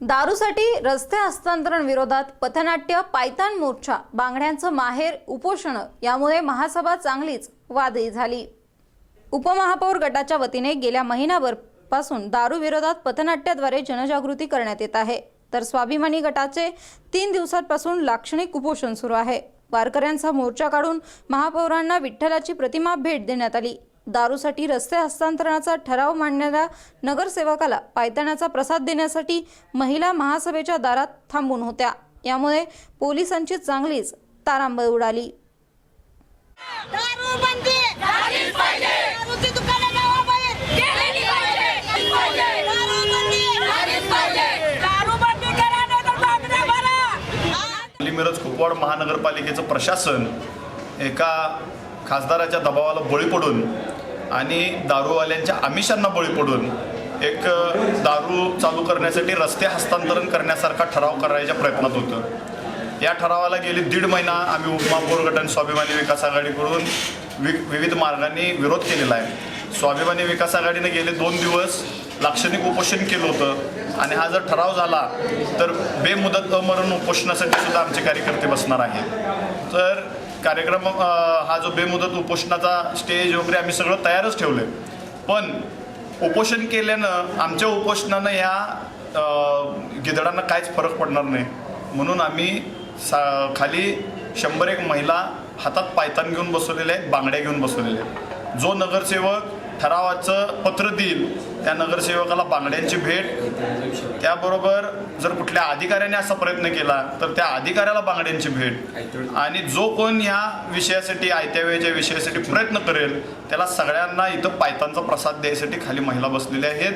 दारूसाठी रस्ते हस्तांतरण विरोधात पथनाट्य पायतान मोर्चा बांगड्यांचं माहेर उपोषण यामुळे महासभा चांगलीच वादळी झाली. उपमहापौर गटाच्या वतीने गेल्या महिनाभरपासून दारू विरोधात पथनाट्याद्वारे जनजागृती करण्यात येत आहे. तर स्वाभिमानी गटाचे तीन दिवसांपासून लाक्षणिक उपोषण सुरू आहे. वारकऱ्यांचा मोर्चा काढून महापौरांना विठ्ठलाची प्रतिमा भेट देण्यात आली. दारूसाठी रस्ते हस्तांतरणाचा ठराव मांडणाऱ्या नगरसेवकाला पायतानाचा प्रसाद देण्यासाठी महिला महासभेच्या दारात थांबून होत्या. यामुळे पोलिसांची चांगलीच तारांबळ उडाली. मिरज कुपवाड महानगरपालिकेचं प्रशासन एका खासदाराच्या दबावाला बळी पडून आणि दारूवाल्यांच्या आमिषांना बळी पडून एक दारू चालू करण्यासाठी रस्ते हस्तांतरण करण्यासारखा ठराव करायच्या प्रयत्नात होतं. या ठरावाला गेली दीड महिना आम्ही उपमहापौर गट आणि स्वाभिमानी विकास आघाडीकडून वि विविध मार्गांनी विरोध केलेला आहे. स्वाभिमानी विकास आघाडीने गेले दोन दिवस लाक्षणिक उपोषण केलं होतं आणि हा जर ठराव झाला तर बेमुदत अमरण उपोषणासाठी सुद्धा आमचे कार्यकर्ते बसणार आहेत. तर कार्यक्रम हा जो बेमुदत उपोषणाचा स्टेज वगैरे आम्ही सगळं तयारच ठेवलं आहे पण उपोषण केल्यानं आमच्या उपोषणानं ह्या गिधडांना काहीच फरक पडणार नाही. म्हणून आम्ही सा खाली शंभर एक महिला हातात पायतान घेऊन बसवलेल्या आहेत बांगड्या घेऊन बसवलेल्या आहेत. जो नगरसेवक ठरावाचं पत्र देईल त्या नगरसेवकाला बांगड्यांची भेट. त्याबरोबर जर कुठल्या अधिकाऱ्याने असा प्रयत्न केला तर त्या अधिकाऱ्याला बांगड्यांची भेट. आणि जो कोण या विषयासाठी आयत्या वेळेच्या विषयासाठी प्रयत्न करेल त्याला सगळ्यांना इथं पायतांचा प्रसाद द्यायसाठी खाली महिला बसलेल्या आहेत.